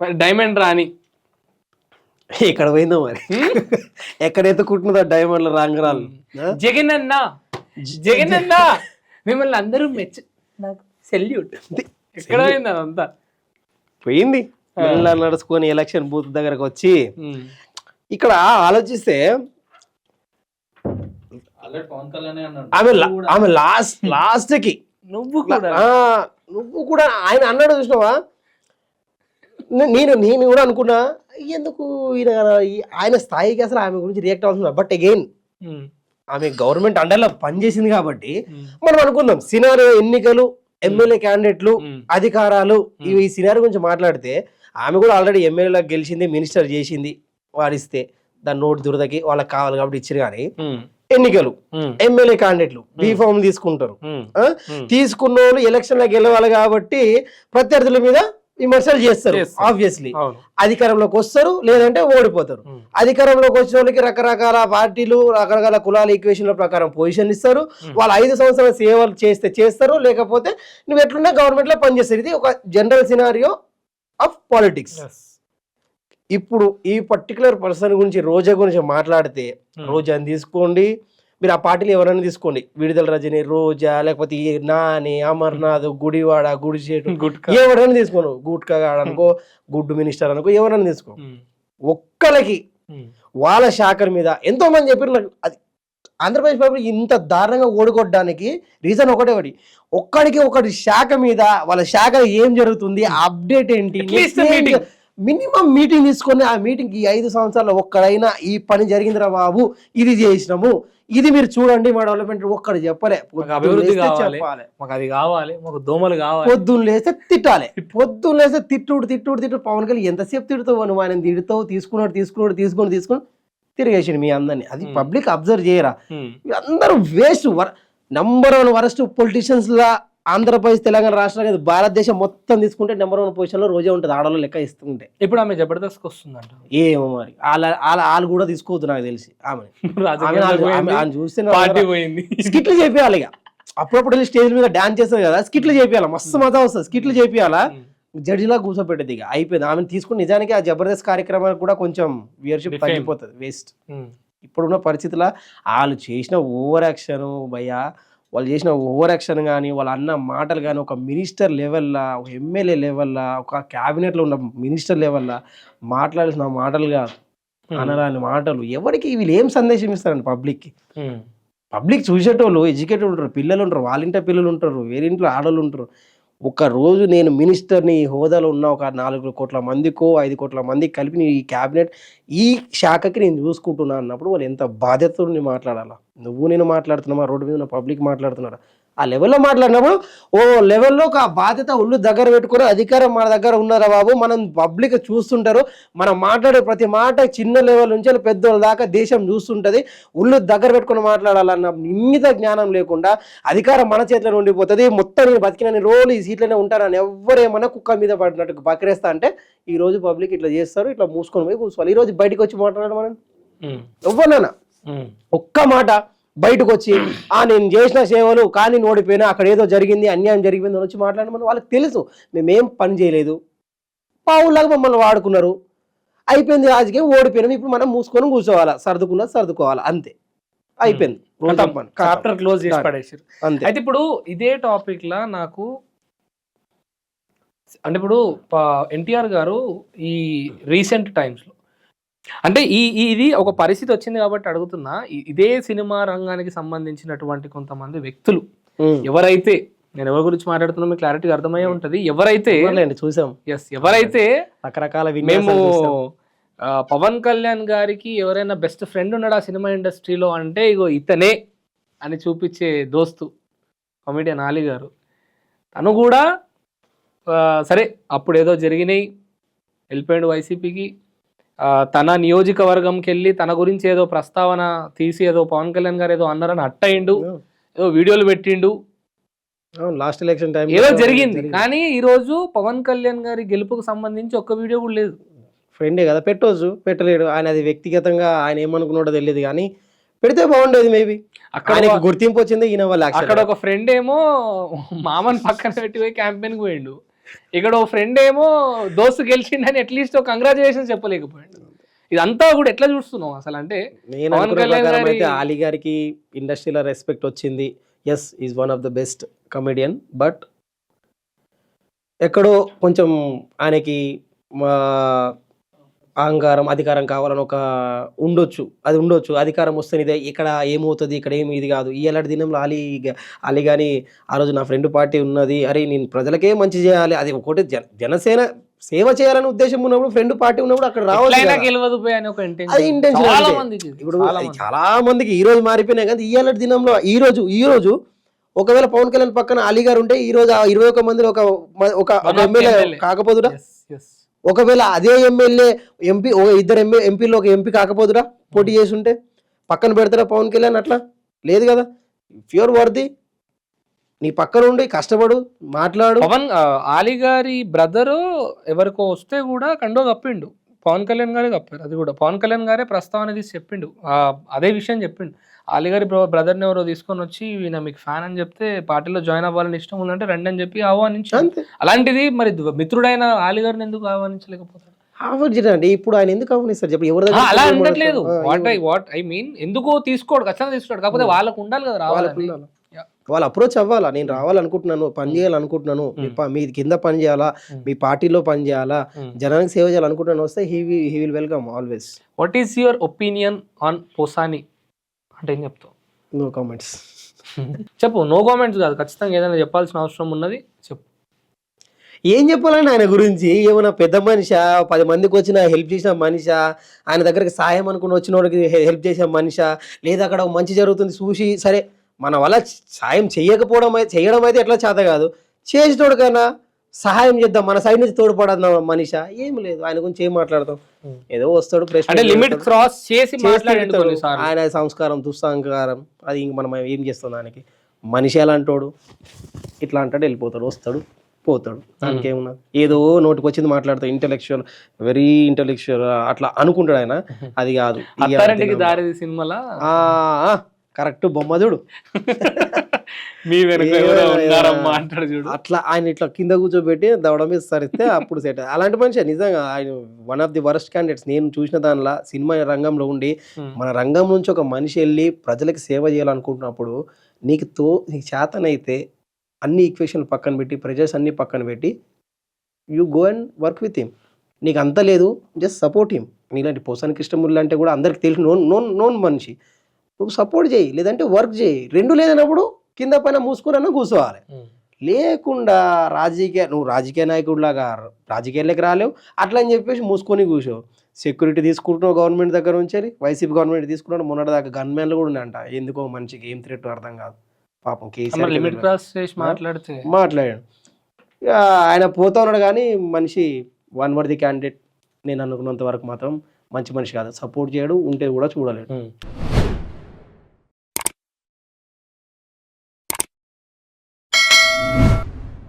Diamond రాణి. ఇక్కడ పోయిందో మరి? ఎక్కడ ఎత్తుకుంటున్నదో డైమండ్ల రంగరాలు? జగన్ అన్న జగన్ అన్న మిమ్మల్ని అందరూ మెచ్చు నాకు సెల్యూట్. ఎక్కడ పోయింది అదంతా? పోయింది. నడుచుకొని ఎలక్షన్ బూత్ దగ్గరకు వచ్చి. ఇక్కడ ఆలోచిస్తే ఆమె ఆమె లాస్ట్ లాస్ట్కి నువ్వు కూడా. ఆ, నువ్వు కూడా ఆయన అన్నాడు చూసినావా? నేను నేను కూడా అనుకున్నా ఎందుకు ఈయన ఆయన స్థాయికి అసలు ఆమె గురించి రియాక్ట్ అవుతున్నా బట్ అగైన్. ఆమె గవర్నమెంట్ అండర్లో పనిచేసింది కాబట్టి ఉమ్. మనం అనుకుందాం సినారియో ఎన్నికలు ఎమ్మెల్యే క్యాండిడేట్లు ఉమ్. అధికారాలు ఇవి ఈ సినారియో గురించి మాట్లాడితే ఆమె కూడా ఆల్రెడీ ఎమ్మెల్యేలో గెలిచింది మినిస్టర్ చేసింది వాడిస్తే దాని నోటు దురదకి వాళ్ళకి కావాలి కాబట్టి ఇచ్చారు కానీ. ఎన్నికలు. ఎమ్మెల్యే క్యాండిడేట్లు బీ ఫామ్ తీసుకుంటారు. తీసుకున్న వాళ్ళు ఎలక్షన్లో గెలవాలి కాబట్టి ప్రత్యర్థుల మీద విమర్శలు చేస్తారు. ఆబ్వియస్లీ అధికారంలోకి వస్తారు లేదంటే ఓడిపోతారు. అధికారంలోకి వచ్చిన వాళ్ళకి రకరకాల పార్టీలు రకరకాల కులాల ఈక్వేషన్ల ప్రకారం పొజిషన్ ఇస్తారు వాళ్ళు ఐదు సంవత్సరాల సేవలు చేస్తే చేస్తారు లేకపోతే నువ్వు ఎట్లున్నా గవర్నమెంట్లో పనిచేస్తారు ఇది ఒక జనరల్ సినారియో ఆఫ్ పాలిటిక్స్. ఇప్పుడు ఈ పర్టికులర్ పర్సన్ గురించి రోజా గురించి మాట్లాడితే. రోజాని తీసుకోండి మీరు ఆ పార్టీలు ఎవరైనా తీసుకోండి. విడుదల రజని రోజా లేకపోతే ఈ నాని అమర్నాథ్ గుడివాడ గుడిచేటు. గుట్కా. ఎవరైనా తీసుకోను. గుట్కా అనుకో గుడ్ మినిస్టర్ అనుకో ఎవరైనా తీసుకో. ఒక్కలకి. వాళ్ళ శాఖల మీద ఎంతో మంది చెప్పారు నాకు అది ఆంధ్రప్రదేశ్ పబ్లిక్ ఇంత దారుణంగా ఓడికొట్టడానికి రీజన్ ఒకటే ఒకటి. ఒక్కడికి ఒకటి శాఖ మీద వాళ్ళ శాఖ ఏం జరుగుతుంది అప్డేట్ ఏంటి మినిమం మీటింగ్ తీసుకొని ఆ మీటింగ్ ఈ ఐదు సంవత్సరాల్లో ఒక్కడైనా ఈ పని జరిగిందిరా బాబు ఇది చేసినాము. ఇది మీరు చూడండి మా డెవలప్మెంట్ ఒక్కడు చెప్పలే. అభివృద్ధి కావాలి. మాకు అది కావాలి మాకు దోమలు కావాలి. పొద్దున్న లేస్తే తిట్టాలి. పొద్దున్న లేస్తే తిట్టుడు తిట్టుడు తిట్టుడు. పవన్ కళ్యాణ్ ఎంతసేపు తిడుతావు నువ్వు ఆయన తిడుతావు తీసుకున్నాడు తీసుకున్నాడు తీసుకొని తీసుకొని తిరిగేసాడు మీ అందరిని. అది. పబ్లిక్ అబ్జర్వ్ చేయరా. అందరూ waste number one worst politicians లా ఆంధ్రప్రదేశ్ తెలంగాణ రాష్ట్రాలు కాదు, భారతదేశం మొత్తం తీసుకుంటే నెంబర్ వన్ పొజిషన్లో రోజే ఉంటుంది. ఆడలో లెక్క ఇస్తుంటే. ఇప్పుడు ఆమె జబర్దస్త్ వస్తుందంట. ఏమో మరి. వాళ్ళ వాళ్ళ వాళ్ళు కూడా తీసుకోవద్దు నాకు తెలిసి. ఆమె. చూస్తే స్కిట్లు చేపియాలి ఇక. అప్పుడప్పుడు వెళ్ళి స్టేజ్ మీద డాన్స్ చేస్తుంది కదా స్కిట్లు చేపియాలి? మస్తు మజా వస్తుంది. స్కిట్లు చేపియాలా? ఉమ్. జడ్జిలా కూర్చోపెట్టేది ఇక. అయిపోయింది. ఆమెను తీసుకుని నిజానికి ఆ జబర్దస్త్ కార్యక్రమానికి కూడా కొంచెం వ్యూయర్షిప్. తగ్గిపోతుంది. వేస్ట్. ఇప్పుడున్న పరిస్థితుల వాళ్ళు చేసిన ఓవర్ యాక్షన్ భయ్యా. వాళ్ళు చేసిన ఓవర్ యాక్షన్ కానీ వాళ్ళు అన్న మాటలు కానీ ఒక మినిస్టర్ లెవెల్లా ఒక ఎమ్మెల్యే లెవెల్లా ఒక క్యాబినెట్లో ఉన్న మినిస్టర్ లెవెల్లా మాట్లాడాల్సిన మాటలు కాదు Hmm. అనరాని మాటలు ఎవరికి వీళ్ళు ఏం సందేశం ఇస్తారండి పబ్లిక్కి. పబ్లిక్ చూసేటోళ్ళు ఎడ్యుకేటెడ్ ఉంటారు పిల్లలు ఉంటారు వాళ్ళ ఇంట్లో పిల్లలు ఉంటారు వేరింట్లో ఆడవాళ్ళు ఉంటారు ఒక రోజు నేను మినిస్టర్ని హోదాలో ఉన్న ఒక నాలుగు కోట్ల మందికో ఐదు కోట్ల మందికి కలిపి నీ ఈ క్యాబినెట్ ఈ శాఖకి నేను చూసుకుంటున్నా అన్నప్పుడు వాళ్ళు ఎంత బాధ్యతతో నేను మాట్లాడాలా? నువ్వు నేను మాట్లాడుతున్నావా రోడ్డు మీద ఉన్న పబ్లిక్ మాట్లాడుతున్నారా ఆ లెవెల్లో మాట్లాడినప్పుడు ఓ లెవెల్లో ఒక బాధ్యత ఒళ్ళు దగ్గర పెట్టుకుని అధికారం మన దగ్గర ఉన్నారా బాబు? మనం పబ్లిక్ చూస్తుంటారు. మనం మాట్లాడే ప్రతి మాట చిన్న లెవెల్ నుంచి పెద్ద దాకా దేశం చూస్తుంటది. ఒళ్ళు దగ్గర పెట్టుకుని మాట్లాడాలన్న నిమ్మిత జ్ఞానం లేకుండా అధికారం మన చేతిలో ఉండిపోతుంది. మొత్తం నేను బతికిన రోజులు ఈ సీట్లోనే ఉంటానని ఎవరేమన్నా కుక్క మీద పడినట్టు బకిరేస్తా అంటే ఈ రోజు పబ్లిక్ ఇట్లా చేస్తారు ఇట్లా మూసుకొని పోయి కూర్చోవాలి. ఈ రోజు బయటకు వచ్చి మాట్లాడడం మనం. ఒక్క మాట బయటకు వచ్చి ఆ నేను చేసిన సేవలు కానీ ఓడిపోయినా అక్కడ ఏదో జరిగింది అన్యాయం జరిగింది అని వచ్చి మాట్లాడమని వాళ్ళకి తెలుసు మేమేం పని చేయలేదు. పావులాగా మమ్మల్ని వాడుకున్నారు. అయిపోయింది రాజకీయం ఓడిపోయినాం. ఇప్పుడు మనం మూసుకొని కూర్చోవాలా? సర్దుకున్నది సర్దుకోవాలా? అంతే. అయిపోయింది. చాప్టర్ క్లోజ్ చేసి. పడేసారు అంతే. అయితే ఇప్పుడు ఇదే టాపిక్ లా నాకు అంటే ఇప్పుడు ఎన్టీఆర్ గారు ఈ రీసెంట్ టైమ్స్లో అంటే ఈ ఇది ఒక పరిస్థితి వచ్చింది కాబట్టి అడుగుతున్నా ఇదే సినిమా రంగానికి సంబంధించినటువంటి కొంతమంది వ్యక్తులు. ఎవరైతే నేను ఎవరి గురించి మాట్లాడుతున్నా మీకు క్లారిటీ అర్థమయ్యే ఉంటది ఎవరైతే చూసాం. ఎస్ ఎవరైతే రకరకాల మేము పవన్ కళ్యాణ్ గారికి ఎవరైనా బెస్ట్ ఫ్రెండ్ ఉన్నాడు ఆ సినిమా ఇండస్ట్రీలో అంటే ఇగో ఇతనే అని చూపించే దోస్తు కామెడియన్ ఆలీ గారు. తను కూడా సరే అప్పుడు ఏదో జరిగినాయి వెళ్ళిపోయాడు వైసీపీకి తన నియోజకవర్గంకి వెళ్ళి తన గురించి ఏదో ప్రస్తావన తీసి ఏదో పవన్ కళ్యాణ్ గారు ఏదో అన్నారని అట్టయిండు ఏదో వీడియోలు పెట్టిండు. లాస్ట్ ఎలక్షన్ టైం ఏదో జరిగింది. కానీ ఈ రోజు పవన్ కళ్యాణ్ గారి గెలుపుకు సంబంధించి ఒక్క వీడియో కూడా లేదు. ఫ్రెండే కదా పెట్టవచ్చు పెట్టలేడు. ఆయన అది వ్యక్తిగతంగా ఆయన ఏమనుకున్నాడో తెలియదు కానీ పెడితే బాగుండేది మేబీ అక్కడ గుర్తింపు వచ్చింది ఈయన వాళ్ళ అక్కడ ఒక ఫ్రెండ్ ఏమో మామని పక్కన పెట్టి పోయి క్యాంపెయిన్కి పోయిండు. ఇక్కడ ఓ ఫ్రెండ్ ఏమో దోస్తు గెలిచిండని అట్లీస్ట్ ఒక కంగ్రాచులేషన్ చెప్పలేకపోయాడు. ఇదంతా కూడా ఎట్లా చూస్తున్నావు అసలు అంటే నేను ఆలీ గారికి ఇండస్ట్రీలో రెస్పెక్ట్ వచ్చింది. Yes is one of the best comedian but ఎక్కడో కొంచెం ఆయనకి అహంకారం అధికారం కావాలని ఒక ఉండొచ్చు. అది ఉండొచ్చు. అధికారం వస్తే ఇదే ఇక్కడ ఏమవుతుంది ఇక్కడ ఏమి ఇది కాదు. ఈ ఎలాంటి దినంలో అలీ అలీ కానీ ఆ రోజు నా ఫ్రెండ్ పార్టీ ఉన్నది. అరే నేను ప్రజలకే మంచి చేయాలి. అది ఒకటి జన జనసేన సేవ చేయాలనే ఉద్దేశం ఉన్నప్పుడు ఫ్రెండ్ పార్టీ ఉన్నప్పుడు అక్కడ రావాలి. ఇప్పుడు చాలా మంది. చాలా మందికి ఈ రోజు మారిపోయినాయి కానీ ఇవాళ దినంలో ఈ రోజు ఈ రోజు ఒకవేళ పవన్ కళ్యాణ్ పక్కన అలీ గారు ఉంటే ఈ రోజు ఆ ఇరవై ఒక మందిలో ఒక ఒక ఎమ్మెల్యే. కాకపోదురా. ఒకవేళ అదే ఎమ్మెల్యే ఎంపీ ఒక ఇద్దరు ఎంపీ ఎంపీలో ఒక ఎంపీ కాకపోదురా పోటీ చేసి ఉంటే పక్కన పెడతారా పవన్ కళ్యాణ్ అట్లా? లేదు కదా. ప్యూర్ వర్ది నీ పక్కన ఉండి కష్టపడు మాట్లాడు. పవన్ అలీ ఆలీ గారి బ్రదరు ఎవరికో వస్తే కూడా కండో తప్పిండు పవన్ కళ్యాణ్ గారే కప్పారు అది కూడా. పవన్ కళ్యాణ్ గారే ప్రస్తావన తీసి చెప్పిండు. ఆ, అదే విషయం చెప్పిండు. ఆలీ గారి బ్రదర్ని ఎవరో తీసుకొని వచ్చి ఈయన మీకు ఫ్యాన్ అని చెప్తే పార్టీలో జాయిన్ అవ్వాలని ఇష్టం ఉందంటే రండి అని చెప్పి ఆహ్వానించి అలాంటిది మరి మిత్రుడైన ఆలీ గారిని ఎందుకు ఆహ్వానించలేకపోతాడు ఆవర్జినండి ఇప్పుడు ఆయన ఎందుకు ఆహ్వానిస్తారు చెప్పు ఎవరి అలా? ఆ, what I? What I mean ఎందుకో తీసుకోడు? ఖచ్చితంగా తీసుకోడు. కాకపోతే వాళ్ళకు ఉండాలి కదా. Yeah. వాళ్ళు అప్రోచ్ అవ్వాలా? నేను రావాలనుకుంటున్నాను పని చేయాలనుకుంటున్నాను. మీ ప- మీ కింద పని చేయాలా? Hmm. మీ పార్టీలో పని చేయాలా? Hmm. జనానికి సేవ చేయాలనుకుంటున్నాను వస్తే he he will welcome always what is your opinion on Posani అంటే ఏం చెప్తావు? నో కామెంట్స్ చెప్పు నో కామెంట్స్ కాదు. ఖచ్చితంగా ఏదైనా చెప్పాల్సిన అవసరం ఉన్నది చెప్పు. ఏం చెప్పాలండి ఆయన గురించి? ఏమైనా పెద్ద మనిషా? పది మందికి వచ్చిన హెల్ప్ చేసిన మనిషా? ఆయన దగ్గరికి సాయం అనుకుని వచ్చిన వాడికి హెల్ప్ చేసిన మనిషా? లేదా అక్కడ ఒక మంచి జరుగుతుంది చూసి సరే మన వల్ల సాయం చేయకపోవడం అయితే చేయడం అయితే ఎట్లా చేత కాదు. చేసేటోడికైనా సహాయం చేద్దాం మన సైడ్ నుంచి తోడ్పడదాం మనిషా. ఏం లేదు. ఆయన గురించి ఏం మాట్లాడతాం. ఏదో వస్తాడు ప్రశ్న అంటే లిమిట్. క్రాస్ చేసి ఆయన సంస్కారం దుస్సంకారం అది ఇంక మనం ఏం చేస్తాం దానికి? మనిషి ఎలా అంటాడు ఇట్లా అంటాడు వెళ్ళిపోతాడు వస్తాడు పోతాడు. దానికి ఏమున్నా ఏదో నోటికి వచ్చింది మాట్లాడతాడు. ఇంటెలెక్చువల్ వెరీ ఇంటెలెక్చువల్ అట్లా అనుకుంటాడు ఆయన. అది కాదు. సినిమాలా ఆ, ఆ, కరెక్ట్ బొమ్మ చూడు. మీ వెనక ఏ- ఎవరో ఉన్నారమ్మా అంటాడు చూడు. అట్లా ఆయన ఇట్లా కింద కూర్చోబెట్టి దవడ మీద సరిస్తే అప్పుడు సెట్ అలాంటి మనిషి నిజంగా ఆయన one of the worst candidates నేను చూసిన దానిలో సినిమా రంగంలో ఉండి Hmm. మన రంగం నుంచి ఒక మనిషి వెళ్ళి ప్రజలకు సేవ చేయాలనుకుంటున్నప్పుడు నీకు తో నీకు చేతనైతే అన్ని ఈక్వేషన్లు పక్కన పెట్టి ప్రెజర్స్ అన్ని పక్కన పెట్టి you go and work with him నీకు అంత లేదు జస్ట్ సపోర్ట్ హిమ్ నీలాంటి పోసాని కృష్ణమూర్తి అంటే కూడా అందరికి తెలిసి నోన్ నోన్ నోన్ మనిషి. నువ్వు సపోర్ట్ చేయి లేదంటే వర్క్ చేయి. రెండు లేదన్నప్పుడు కింద పైన మూసుకున్నా కూర్చోవాలి. లేకుండా రాజకీయ నువ్వు రాజకీయ నాయకుడిలాగా రాజకీయాల్లోకి రాలేవు. అట్లా అని చెప్పేసి మూసుకొని కూర్చో సెక్యూరిటీ తీసుకుంటున్నావు గవర్నమెంట్ దగ్గర నుంచి వైసీపీ గవర్నమెంట్ తీసుకున్నాడు మొన్నటి దాకా గన్మెన్లు కూడా ఉన్నాయంట. ఎందుకో మనిషికి ఏం థ్రెట్ అర్థం కాదు. పాపం కేసీఆర్ లిమిట్ క్రాస్ చేసి ఆ? మాట్లాడితే. మాట్లాడాడు. ఇక ఆయన పోతా ఉన్నాడు కానీ మనిషి వన్ వర్ది క్యాండిడేట్ నేను అనుకున్నంత వరకు మాత్రం మంచి మనిషి కాదు. సపోర్ట్ చేయడు ఉంటే కూడా చూడలేడు.